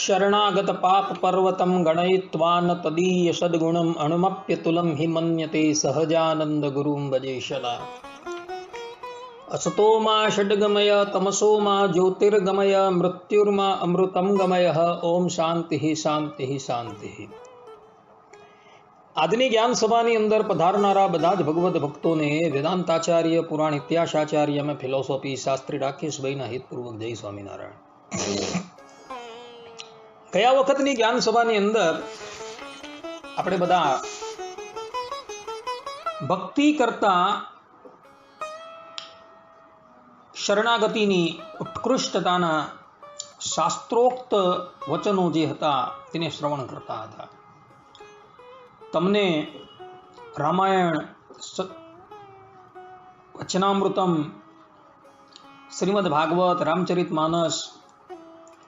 शरणागत पाप पर्वतं गणयित्वा न तदीय सद्गुणम् अणुमप्यतुलं हि मन्यते सहजानन्द गुरुं भजे सदा असतो मा षड्गमय तमसो मा ज्योतिर्गमय मृत्युर्मा अमृतं गमय ઓમ શાંતિ શાંતિ શાંતિ આજની જ્ઞાન સભાની અંદર પધારનારા બધા જ ભગવત ભક્તોને વેદાંતાચાર્ય પુરાણ ઇતિહાસાચાર્ય અમે ફિલોસોફી શાસ્ત્રી રાકેશભાઈના હિતપૂર્વક જય સ્વામિનારાયણ ગયા વખતની જ્ઞાન સભાની અંદર આપણે બધા ભક્તિ કરતા શરણાગતિની ઉત્કૃષ્ટતાના શાસ્ત્રોક્ત વચનો જે હતા તેને શ્રવણ કરતા હતા. તમને રામાયણ વચનામૃતમ, શ્રીમદ ભાગવત, રામચરિત માનસ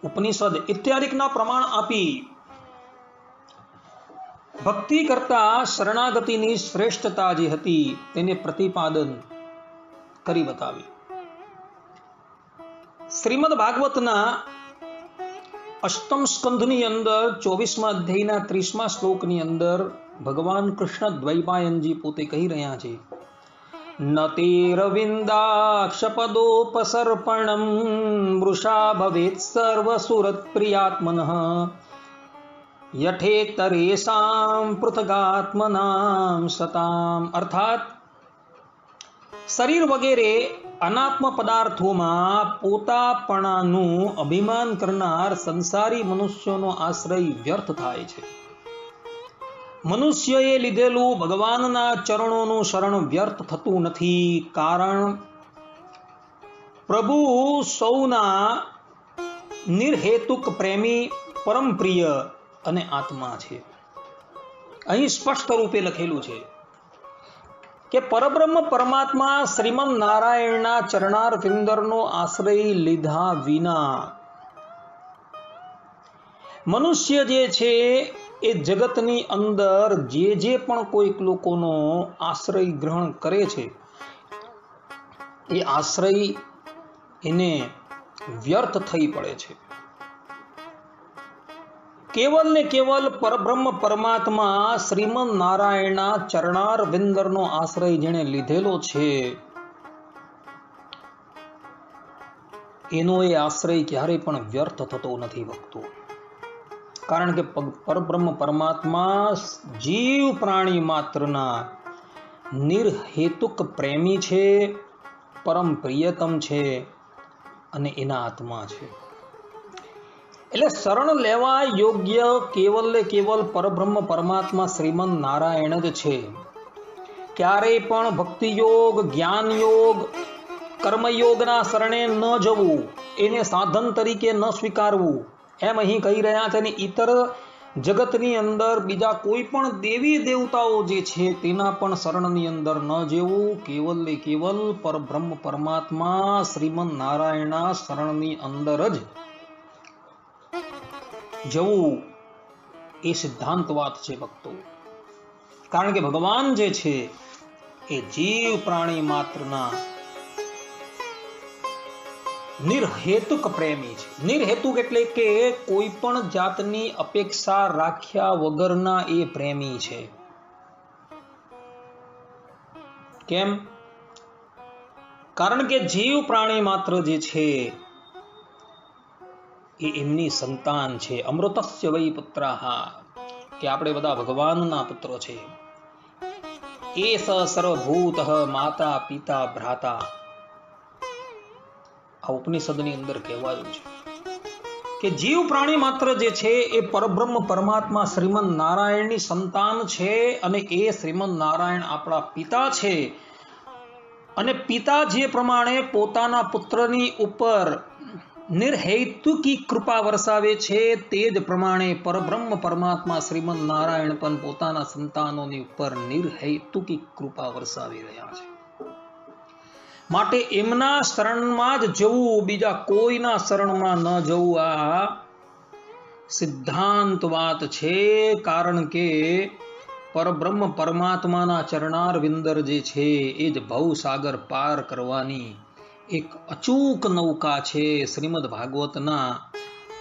ઉપનિષદ ઇત્યાદિકના પ્રમાણ આપી. ભક્તિ કરતા શરણાગતિની શ્રેષ્ઠતા જે હતી, તેને પ્રતિપાદન કરી બતાવી. શ્રીમદ ભાગવતના અષ્ટમ સ્કંધની અંદર, ચોવીસમા અધ્યાયના ત્રીસમા શ્લોકની અંદર ભગવાન કૃષ્ણ દ્વૈપાયનજી પોતે કહી રહ્યા છે નતેરવિંદાક્ષપદોપસર્પણમ मृषा भवेत् सर्वसुरत्प्रियात्मनः। यठेतरेषां પૃથગાત્મનામ સતામ અર્થાત શરીર વગેરે અનાત્મ પદાર્થોમાં પોતાપણાનું અભિમાન કરનાર સંસારી મનુષ્યોનો આશ્રય વ્યર્થ થાય છે મનુષ્યએ લીધેલું ભગવાનના ચરણોનું શરણ વ્યર્થ થતું નથી. કારણ પ્રભુ સૌના નિર્હેતુક પ્રેમી, પરમ પ્રિય અને આત્મા છે. અહીં સ્પષ્ટ રૂપે લખેલું છે કે પરબ્રહ્મ પરમાત્મા શ્રીમન નારાયણના ચરણાર વિંદરનો આશ્રય લીધા વિના મનુષ્ય જે છે એ જગતની અંદર જે જે પણ કોઈક લોકોનો આશ્રય ગ્રહણ કરે છે, એ આશ્રય એને વ્યર્થ થઈ પડે છે. કેવલ ને કેવલ પરબ્રહ્મ પરમાત્મા શ્રીમન નારાયણના ચરણાર વિંદરનો આશ્રય જેણે લીધેલો છે, એનો એ આશ્રય ક્યારેય પણ વ્યર્થ થતો નથી ભક્તો કારણ કે પરબ્રહ્મ પરમાત્મા જીવ પ્રાણી માત્રના નિર્હેતુક પ્રેમી છે, પરમ પ્રિયતમ છે અને એના આત્મા છે. એટલે શરણ લેવા યોગ્ય કેવલ ને કેવલ પરબ્રહ્મ પરમાત્મા શ્રીમન નારાયણ જ છે. ક્યારેય પણ ભક્તિયોગ જ્ઞાન યોગ કર્મયોગના શરણે ન જવું, એને સાધન તરીકે ન સ્વીકારવું. એમ અહીં કહી રહ્યા છે ને ઇતર જગતની અંદર બીજા કોઈ પણ દેવી દેવતાઓ જે છે તેના પણ શરણની અંદર ન જેવું, કેવલ ને કેવલ પરબ્રહ્મ પરમાત્મા શ્રીમન નારાયણના શરણની અંદર જ જવું એ સિદ્ધાંત વાત છે ભક્તો. કારણ કે ભગવાન જે છે એ જીવ પ્રાણી માત્રના નિર્હેતુક પ્રેમી છે. નિર્હેતુક એટલે કે કોઈ પણ જાતની અપેક્ષા રાખ્યા વગરના એ પ્રેમી છે. કેમ? કારણ કે જીવ પ્રાણી માત્ર જે છે, એ એમની સંતાન છે. અમૃતસ્ય વૈ પુત્રાહા, કે આપણે બધા ભગવાનના પુત્રો છે. એ સર્વભૂત માતા, પિતા, ભ્રાતા. આ ઉપનિષદની અંદર કહેવાયું છે કે જીવ પ્રાણી માત્ર જે છે એ પરબ્રહ્મ પરમાત્મા શ્રીમદ નારાયણની સંતાન છે અને એ શ્રીમદ નારાયણ આપણા પિતા છે. અને પિતા જે પ્રમાણે પોતાના પુત્રની ઉપર નિર્હેતુકી કૃપા વરસાવે છે તે જ પ્રમાણે પરબ્રહ્મ પરમાત્મા શ્રીમદ નારાયણ પણ પોતાના સંતાનોની ઉપર નિર્હેતુકી કૃપા વરસાવી રહ્યા છે. માટે એમના શરણમાં જ જવું, બીજા કોઈના શરણમાં ન જવું, આ સિદ્ધાંત વાત છે. કારણ કે પરબ્રહ્મ પરમાત્માના ચરણાર વિંદર જે છે, એ જ ભવસાગર પાર કરવાની એક અચૂક નૌકા છે. શ્રીમદ ભાગવતના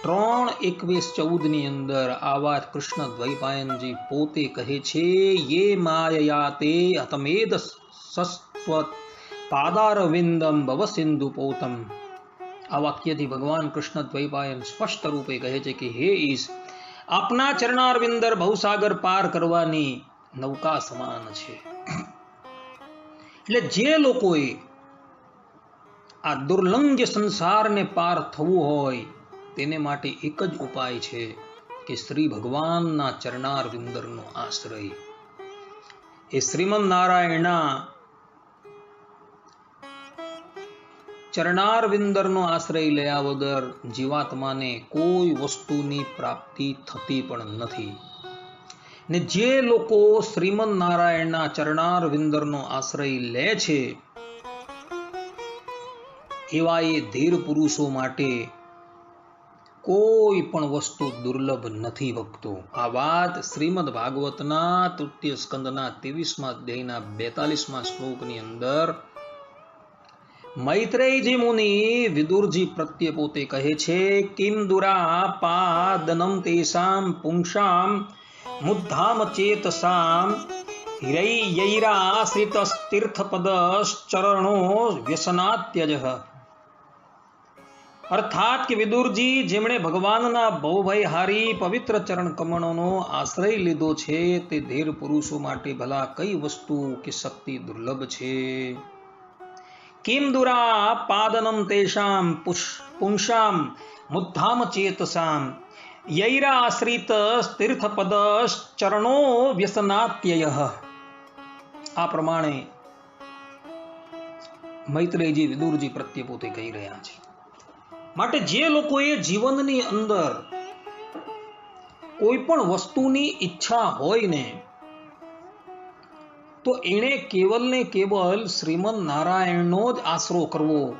ત્રણ એકવીસ ચૌદની અંદર આ વાત કૃષ્ણ દ્વૈપાયનજી પોતે કહે છે, યે માયયા તે હતમેદ સસ્ત્વ પાદારવિંદમ ભવ સિંધુ પોતમ આ વાક્યથી ભગવાન કૃષ્ણ દ્વૈપાયન સ્પષ્ટ રૂપે કહે છે કે હે ઈશ આપના ચરણારવિંદર ભવસાગર પાર કરવાની નૌકા સમાન છે એટલે જે લોકોએ આ દુર્લંગ સંસારને પાર થવું હોય તેને માટે એક જ ઉપાય છે કે શ્રી ભગવાનના ચરણાર વિંદરનો આશ્રય એ શ્રીમદ નારાયણના ચરણાર વિંદરનો આશ્રય લયા વગર જીવાત્માને કોઈ વસ્તુની પ્રાપ્તિ થતી પણ નથી. ને જે લોકો શ્રીમદ નારાયણના ચરણારવિંદરનો આશ્રય લે છે, એવા એ ધીર પુરુષો માટે કોઈ પણ વસ્તુ દુર્લભ નથી ભક્તો. આ વાત શ્રીમદ ભાગવતના તૃતીય સ્કંદના ત્રેવીસમાં અધ્યાયના બેતાલીસમાં શ્લોકની અંદર મૈત્રેયજી મુનિ વિદુરજી પ્રત્યે પોતે કહે છે, કિમ દુરા પાદનમ તેસામ પુંસામ મુદ્ધામ ચેતસામ હિરૈયૈરાશ્રિતસ્તીર્થપદશ્ચરણો વ્યસનાત્યજ. અર્થાત કે વિદુરજી જેમણે ભગવાનના ભવભયહારી પવિત્ર ચરણ કમળોનો આશ્રય લીધો છે, તે ધીર પુરુષો માટે ભલા કઈ વસ્તુ કે શક્તિ દુર્લભ છે? કિમ દુરા પાદનમ તેષામ પુંસામ મુદ્ધામ ચેતસામ યૈરાશ્રિત તીર્થપદ ચરણો વ્યસનાત્યય આ પ્રમાણે મૈત્રેયજી વિદુરજી પ્રત્યે પોતે કહી રહ્યા છે. માટે જે લોકોએ જીવનની અંદર કોઈ પણ વસ્તુની ઈચ્છા હોય ને તો એણે કેવલ ને કેવલ શ્રીમદ નારાયણનો જ આશરો કરવો.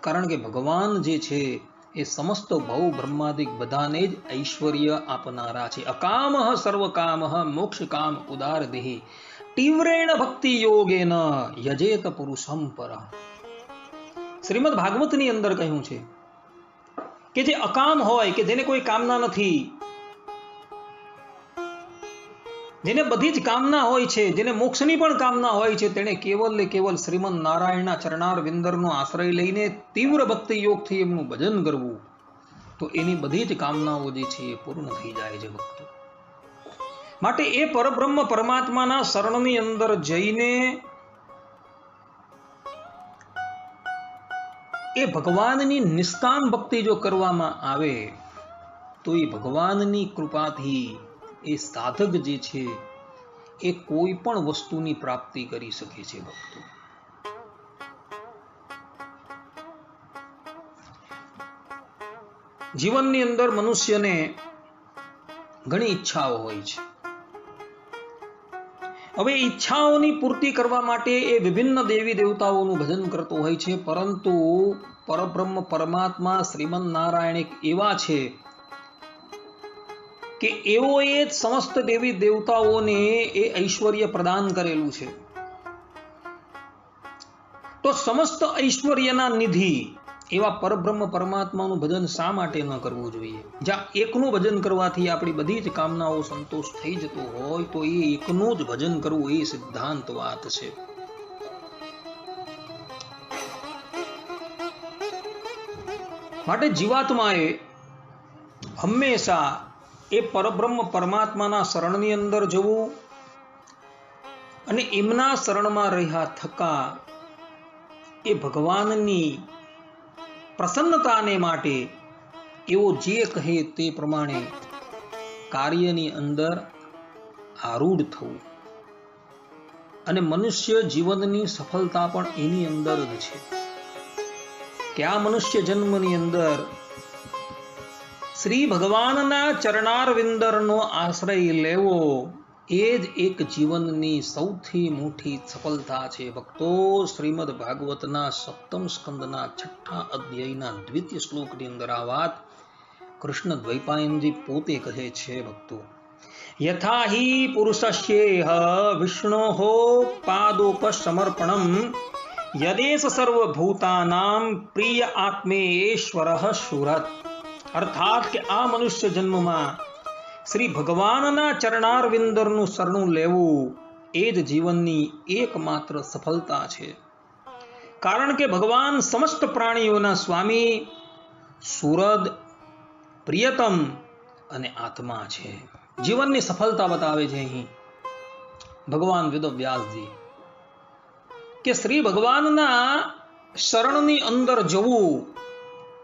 કારણ કે ભગવાન જે છે, એ સમસ્ત ભવ બ્રહ્માદિક બધાને જ ઐશ્વર્ય આપનારા છે. અકામ સર્વ કામ મોક્ષ કામ ઉદાર દેહી તીવ્રેણ ભક્તિ યોગેન યજેત પુરુષમ પર શ્રીમદ ભાગવતની અંદર કહ્યું છે કે જે અકામ હોય, કે જેને કોઈ કામના નથી જેને બધી જ કામના હોય છે, જેને મોક્ષની પણ કામના હોય છે, તેણે કેવલ ને કેવલ શ્રીમદ નારાયણના ચરણાર વિંદરનો આશ્રય લઈને તીવ્ર ભક્તિ યોગથી એમનું ભજન કરવું. તો એની બધી જ કામનાઓ જે છે એ પૂર્ણ થઈ જાય છે ભક્તો. માટે એ પરબ્રહ્મ પરમાત્માના શરણની અંદર જઈને એ ભગવાનની નિષ્કામ ભક્તિ જો કરવામાં આવે, તો એ ભગવાનની કૃપાથી એ સાધક જે છે, એ કોઈ પણ વસ્તુની પ્રાપ્તિ કરી શકે છે ભક્તો. જીવનની અંદર મનુષ્યને ઘણી ઈચ્છાઓ હોય છે. હવે ઈચ્છાઓની પૂર્તિ કરવા માટે એ વિભિન્ન દેવી દેવતાઓનું ભજન કરતો હોય છે, પરંતુ પરબ્રહ્મ પરમાત્મા શ્રીમન નારાયણ એવા છે કે એઓએ સમસ્ત દેવી દેવતાઓને એ ઐશ્વર્ય પ્રદાન કરેલું છે. તો સમસ્ત ઐશ્વર્યના નિધિ એવા પરબ્રહ્મ પરમાત્માનું ભજન શા માટે ન કરવું જોઈએ? જ્યાં એકનું ભજન કરવાથી આપણી બધી જ કામનાઓ સંતોષ થઈ જતો હોય, તો એ એકનું જ ભજન કરવું એ સિદ્ધાંત વાત છે. માટે જીવાત્માએ હંમેશા એ પરબ્રહ્મ પરમાત્માના શરણની અંદર જવું અને એમના શરણમાં રહ્યા થકા એ ભગવાનની પ્રસન્નતાને માટે એવો જે કહે તે પ્રમાણે કાર્યની અંદર આરૂઢ થવું. અને મનુષ્ય જીવનની સફળતા પણ એની અંદર જ છે. કે આ મનુષ્ય જન્મની અંદર શ્રી ભગવાનના ચરણાર વિંદરનો આશ્રય લેવો એ જ એક જીવનની સૌથી મોટી સફળતા છે ભક્તો શ્રીમદ ભાગવતના સપ્તમ સ્કંદના છઠ્ઠા અધ્યાયના દ્વિતીય શ્લોકની અંદર આ વાત કૃષ્ણ દ્વૈપાયનજી પોતે કહે છે, ભક્તો, યથા હિ પુરુષસ્યેહ વિષ્ણોઃ પાદોપસમર્પણમ યદેશ સર્વભૂતાનામ પ્રિય આત્મેશ્વર સુરત. અર્થાત કે આ મનુષ્ય જન્મમાં શ્રી ભગવાનના ચરણારવિંદરનું શરણું લેવું એ જ જીવનની એકમાત્ર સફળતા છે. કારણ કે ભગવાન સમસ્ત પ્રાણીઓના સ્વામી સુરદ, પ્રિયતમ અને આત્મા છે. જીવનની સફળતા બતાવે છે અહીં ભગવાન વેદવ્યાસજી કે શ્રી ભગવાનના શરણની અંદર જવું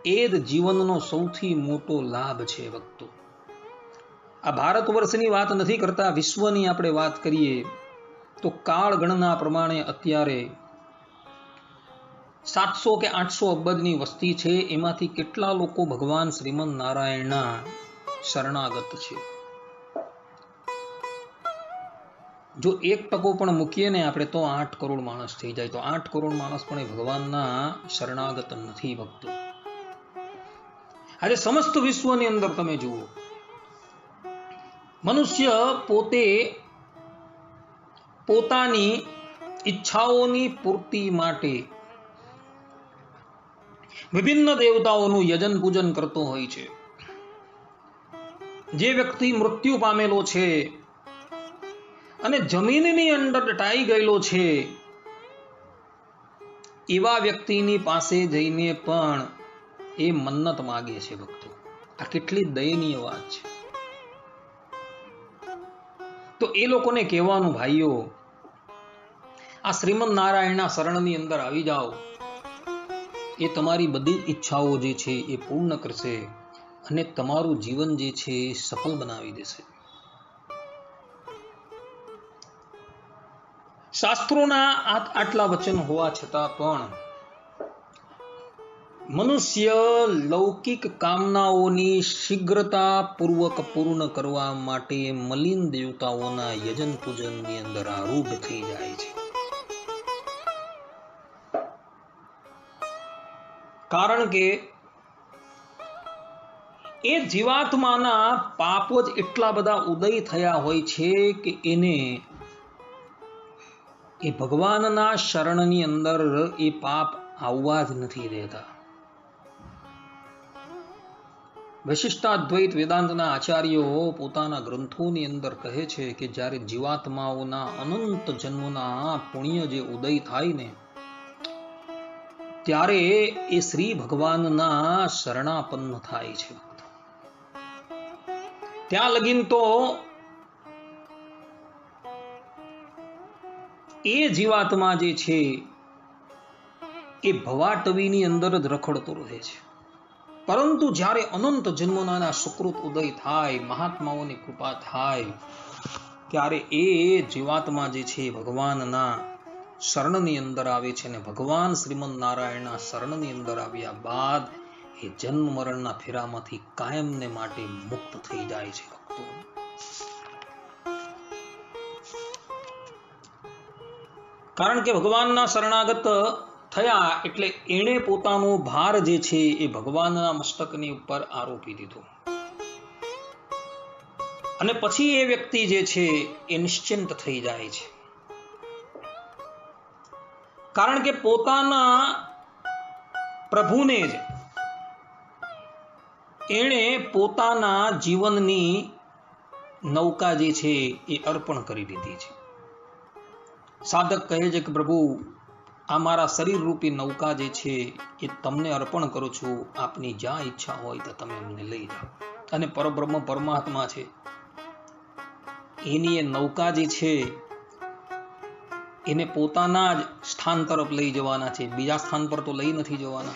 એ જ જીવનનો સૌથી મોટો લાભ છે ભક્તો. આ ભારત વર્ષની વાત નથી કરતા, વિશ્વની આપણે વાત કરીએ, તો કાળ ગણના પ્રમાણે અત્યારે સાતસો કે આઠસો અબજની વસ્તી છે, એમાંથી કેટલા લોકો ભગવાન શ્રીમદ નારાયણના શરણાગત છે? જો એક ટકો પણ મૂકીએ ને આપણે, તો આઠ કરોડ માણસ થઈ જાય. તો આઠ કરોડ માણસ પણ એ ભગવાનના શરણાગત નથી ભક્તો. આજે સમસ્ત વિશ્વની અંદર તમે જુઓ. મનુષ્ય પોતે પોતાની ઈચ્છાઓની પૂર્તિ માટે વિભિન્ન દેવતાઓનું યજન પૂજન કરતો હોય છે. જે વ્યક્તિ મૃત્યુ પામેલો છે અને જમીનની અંદર દટાઈ ગયેલો છે, એવા વ્યક્તિની પાસે જઈને પણ એ મન્નત માગે છે ભક્તો. આ કેટલી દયનીય વાત છે. તો એ લોકોને કહેવાનું, ભાઈઓ, આ શ્રીમદ નારાયણના શરણની અંદર આવી જાઓ. એ તમારી બધી ઈચ્છાઓ જે છે એ પૂર્ણ કરશે અને તમારું જીવન જે છે એ સફળ બનાવી દેશે. શાસ્ત્રોના આટલા વચન હોવા છતાં પણ મનુષ્ય લૌકિક કામનાઓની શીઘ્રતા પૂર્વક પૂર્ણ કરવા માટે મલિન દેવતાઓના યજન પૂજનની અંદર આરૂઢ થઈ જાય છે. કારણ કે એ જીવાત્માના પાપો જ એટલા બધા ઉદય થયા હોય છે કે એને એ ભગવાનના શરણની અંદર એ પાપ આવવા જ નથી દેતા. વિશિષ્ટાદ્વૈત વેદાંતના આચાર્યો પોતાના ગ્રંથોની અંદર કહે છે કે જ્યારે જીવાત્માઓના અનંત જન્મના પુણ્ય જે ઉદય થાય ને, ત્યારે એ શ્રી ભગવાનના શરણાપન્ન થાય છે. ત્યાં લગીન તો એ જીવાત્મા જે છે એ ભવાટવીની અંદર જ રખડતો રહે છે. પરંતુ જ્યારે અનંત જન્મોના સુકૃત ઉદય થાય, મહાત્માઓની કૃપા થાય, ત્યારે એ જીવાત્મા જે છે ભગવાનના શરણની અંદર આવે છે અને ભગવાન શ્રીમદ નારાયણના શરણની અંદર આવ્યા બાદ એ જન્મ મરણના ફેરામાંથી કાયમને માટે મુક્ત થઈ જાય છે ભક્તો. કારણ કે ભગવાનના શરણાગત થયા એટલે એણે પોતાનો ભાર જે છે એ ભગવાનના મસ્તકની ઉપર આરોપી દીધો. અને પછી એ વ્યક્તિ જે છે એ નિશ્ચિંત થઈ જાય છે. કારણ કે પોતાના પ્રભુને જ એણે પોતાના જીવનની નૌકા જે છે એ અર્પણ કરી દીધી છે. સાધક કહે છે કે પ્રભુ આ મારા શરીર રૂપી નૌકા જે છે, એ તમને અર્પણ કરું છું. આપની જ્યાં ઈચ્છા હોય તો તમે એમને લઈ જાઓ. અને પરબ્રહ્મ પરમાત્મા છે. એની એ નૌકા જે છે, એને પોતાના જ સ્થાન તરફ લઈ જવાના છે. બીજા સ્થાન પર તો લઈ નથી જવાના.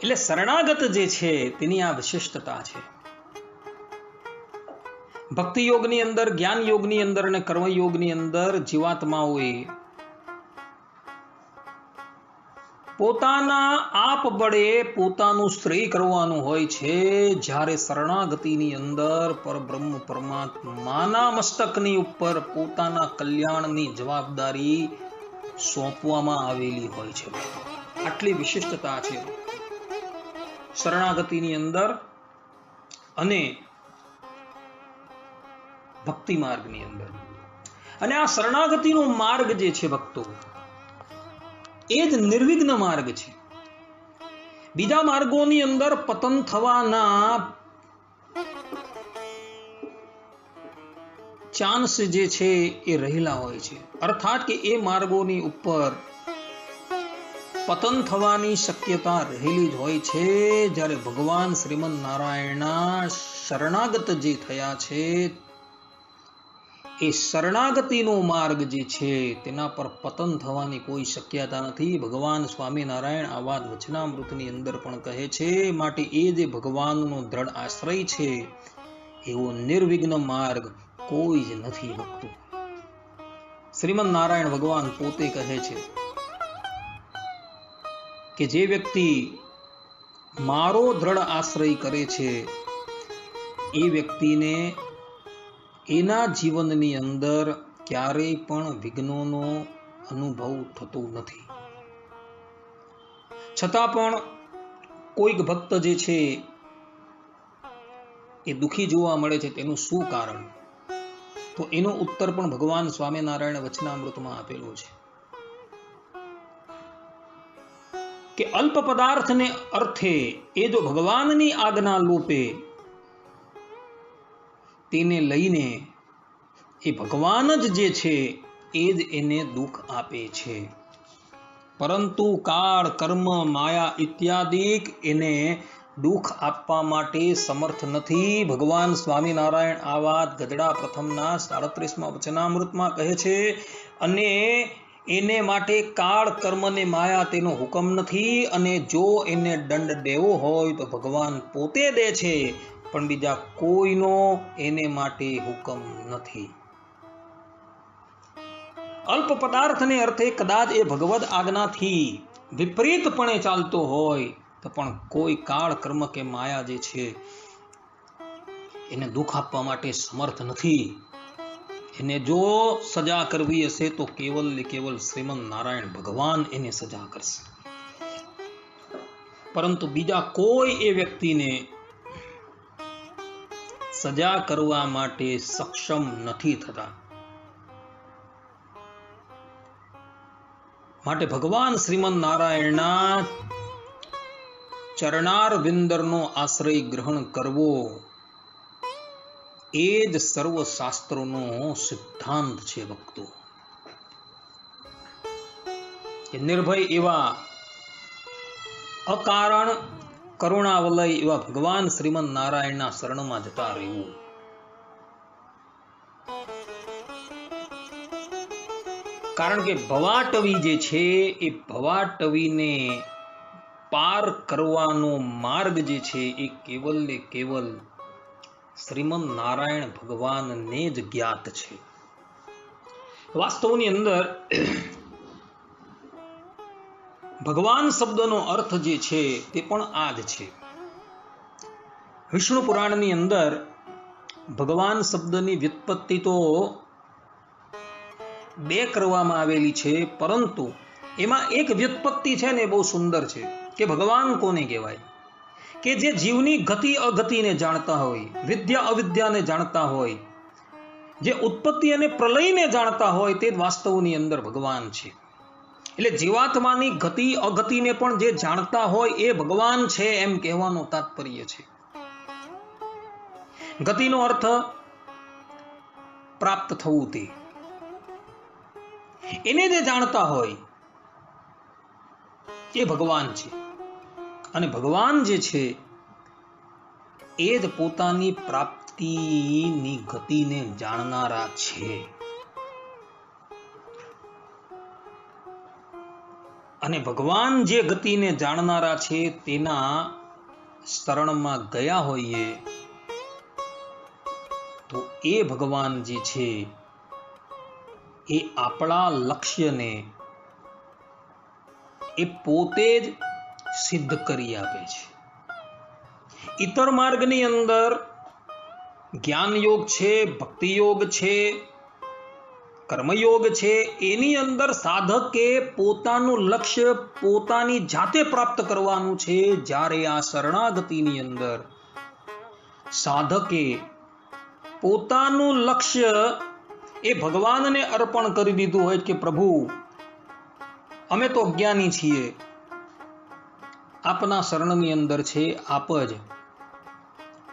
એટલે શરણાગત જે છે, તેની આ વિશિષ્ટતા છે. ભક્તિ યોગની અંદર જ્ઞાન યોગની અંદર અને કર્મ યોગની અંદર જીવાત્માઓએ પોતાના આપ બળે પોતાનું શ્રેય કરવાનું હોય છે. જ્યારે શરણાગતિની અંદર પરબ્રહ્મ પરમાત્માના મસ્તકની ઉપર પોતાના કલ્યાણની જવાબદારી સોંપવામાં આવેલી હોય છે. આટલી વિશિષ્ટતા છે. શરણાગતિની અંદર અને ભક્તિ માર્ગની અંદર. અને આ શરણાગતિનો માર્ગ જે છે ભક્તો એ જ નિર્વિઘ્ન માર્ગ છે. બીજા માર્ગોની અંદર પતન થવાના ચાન્સ જે છે એ રહેલા હોય છે. અર્થાત કે એ માર્ગોની ઉપર પતન થવાની શક્યતા રહેલી જ હોય છે. જ્યારે ભગવાન શ્રીમદ નારાયણના શરણાગત જે થયા છે એ શરણાગતિનો માર્ગ જે છે, તેના પર પતન થવાની કોઈ શક્યતા નથી. ભગવાન સ્વામિનારાયણ આ વાત વચનામૃતની અંદર પણ કહે છે, માટે એ જે ભગવાનનો દ્રઢ આશ્રય છે, એવો નિર્વિઘ્ન માર્ગ કોઈ જ નથી ભક્તો. શ્રીમદ નારાયણ ભગવાન પોતે કહે છે કે જે વ્યક્તિ મારો દ્રઢ આશ્રય કરે છે, એ વ્યક્તિને એના જીવનની અંદર ક્યારેય પણ વિઘ્નોનો અનુભવ થતો નથી. છતાં પણ કોઈક ભક્ત જે છે, એ દુખી જોવા મળે છે, તેનું શું કારણ? તો એનો ઉત્તર પણ ભગવાન સ્વામિનારાયણ વચનામૃતમાં આપેલો છે. કે અલ્પ પદાર્થને અર્થે એ જો ભગવાનની આજ્ઞા લોપે તેને લઈને એ ભગવાન જ જે છે, એ જ એને દુઃખ આપે છે. પરંતુ કાળ, કર્મ, માયા ઇત્યાદિક એને દુઃખ આપવા માટે સમર્થ નથી. ભગવાન સ્વામિનારાયણ આ વાત ગઢડા પ્રથમના સાડત્રીસમાં વચનામૃતમાં કહે છે અને એને માટે કાળ, કર્મ ને માયા તેનો હુકમ નથી. અને જો એને દંડ દેવો હોય તો ભગવાન પોતે દે છે. પણ બીજા કોઈનો એને માટે હુકમ નથી. અલ્પ પદાર્થને અર્થે કદાચ એ ભગવદ આજ્ઞાથી વિપરીતપણે ચાલતો હોય, તો પણ કોઈ કાળ કર્મ કે માયા જે છે, એને દુઃખ આપવા માટે સમર્થ નથી. એને જો સજા કરવી હશે, તો કેવલ ને કેવલ શ્રીમદ નારાયણ ભગવાન એને સજા કરશે. પરંતુ બીજા કોઈ એ વ્યક્તિને સજા કરવા માટે સક્ષમ નથી થતા. માટે ભગવાન શ્રીમદ નારાયણના ચરણાર વિંદરનો આશ્રય ગ્રહણ કરવો એ જ સર્વ શાસ્ત્રોનો સિદ્ધાંત છે ભક્તો. નિર્ભય એવા અકારણ કરુણાવલય એવા ભગવાન શ્રીમદ નારાયણના શરણમાં જતા રહેવું કારણ કે ભવાટવી જે છે, એ ભવાટવીને પાર કરવાનો માર્ગ જે છે, એ કેવલ ને કેવલ શ્રીમદ નારાયણ ભગવાનને જ જ્ઞાત છે. વાસ્તવની અંદર ભગવાન શબ્દનો અર્થ જે છે તે પણ આ જ છે. વિષ્ણુ પુરાણની અંદર ભગવાન શબ્દની વ્યુત્પત્તિ તો બે કરવામાં આવેલી છે, પરંતુ એમાં એક વ્યુત્પત્તિ છે ને બહુ સુંદર છે કે ભગવાન કોને કહેવાય? કે જે જીવની ગતિ અગતિને જાણતા હોય, વિદ્યા અવિદ્યાને જાણતા હોય, જે ઉત્પત્તિ અને પ્રલયને જાણતા હોય તે વાસ્તવની અંદર ભગવાન છે. એટલે જીવાત્માની ગતિ, અગતિને પણ જે જાણતા હોય એ ભગવાન છે એમ કહેવાનો તાત્પર્ય છે. ગતિનો અર્થ પ્રાપ્ત થવું તે. એને જે જાણતા હોય એ ભગવાન છે. અને ભગવાન જે છે એ જ પોતાની પ્રાપ્તિની ગતિને જાણનારા છે. અને ભગવાન જે ગતિને જાણનારા છે તેના શરણમાં ગયા હોઈએ, તો એ ભગવાન જે છે, એ આપણા લક્ષ્યને, એ પોતે જ સિદ્ધ કરી આપે છે. ઇતર માર્ગની અંદર જ્ઞાન યોગ છે ભક્તિ યોગ છે કર્મયોગ છે, એની અંદર સાધકે પોતાનું લક્ષ્ય પોતાની જાતે પ્રાપ્ત કરવાનું છે, જ્યારે આ શરણાગતિની અંદર સાધકે પોતાનું લક્ષ્ય એ ભગવાનને અર્પણ કરી દીધું હોય કે પ્રભુ, અમે તો અજ્ઞાની છીએ. આપના શરણની અંદર છે, આપ જ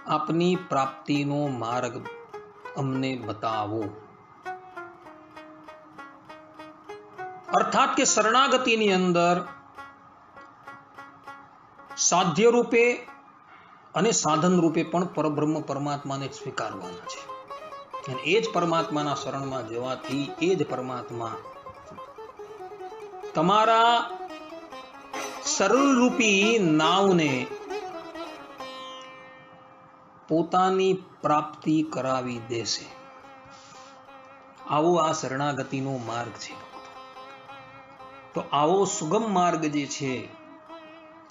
આપની પ્રાપ્તિનો માર્ગ અમને બતાવો. અર્થાત કે શરણાગતિની અંદર સાધ્ય રૂપે અને સાધન રૂપે પણ પરબ્રહ્મ પરમાત્માને સ્વીકારવાના છે. અને એ જ પરમાત્માના શરણમાં જવાથી એ જ પરમાત્મા તમારા સરળરૂપી નાવને પોતાની પ્રાપ્તિ કરાવી દેશે. આવો આ શરણાગતિનો માર્ગ છે. તો આવો સુગમ માર્ગ જે છે,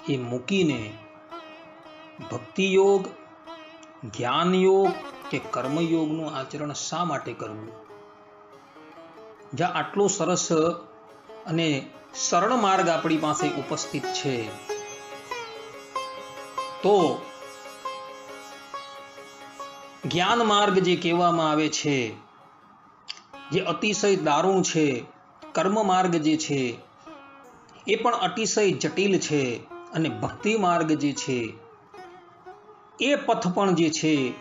એ મૂકીને ભક્તિ યોગ જ્ઞાન યોગ કે કર્મયોગનું આચરણ શા માટે કરવું? જ્યાં આટલો સરસ અને સરળ માર્ગ આપણી પાસે ઉપસ્થિત છે, તો જ્ઞાન માર્ગ જે કહેવામાં આવે છે, જે અતિશય દારૂણ છે, કર્મ માર્ગ જે છે એ પણ અતિશય જટિલ છે અને ભક્તિ માર્ગ જે છે, એ પથ પણ જે છે,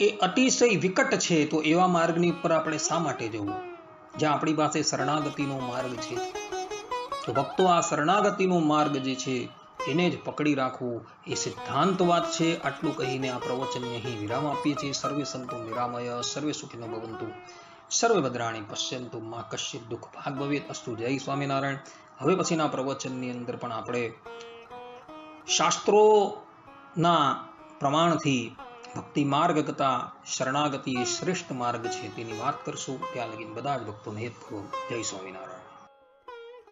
એ અતિશય વિકટ છે. તો એવા માર્ગની ઉપર આપણે શા માટે જવું? જ્યાં આપણી પાસે શરણાગતિનો માર્ગ છે. તો ભક્તો, આ શરણાગતિનો માર્ગ જે છે, એને જ પકડી રાખવું એ સિદ્ધાંત વાત છે. આટલું કહીને આ પ્રવચનને અહીં વિરામ આપીએ છીએ. સર્વે સંતો નિરામય, સર્વે સુખીનો ભવંતુ. સર્વે ભદ્રાણી પશ્યંતુ, મા કશ્ય દુઃખ ભાગ ભવેત. અસ્તુ જય સ્વામિનારાયણ. હવે પછીના પ્રવચનની અંદર પણ આપણે શાસ્ત્રોના પ્રમાણથી ભક્તિ માર્ગ કરતા શરણાગતિ શ્રેષ્ઠ માર્ગ છે તેની વાત કરશું. ત્યાં લગીન બધા જ ભક્તોને હેતપૂર્વક જય સ્વામિનારાયણ.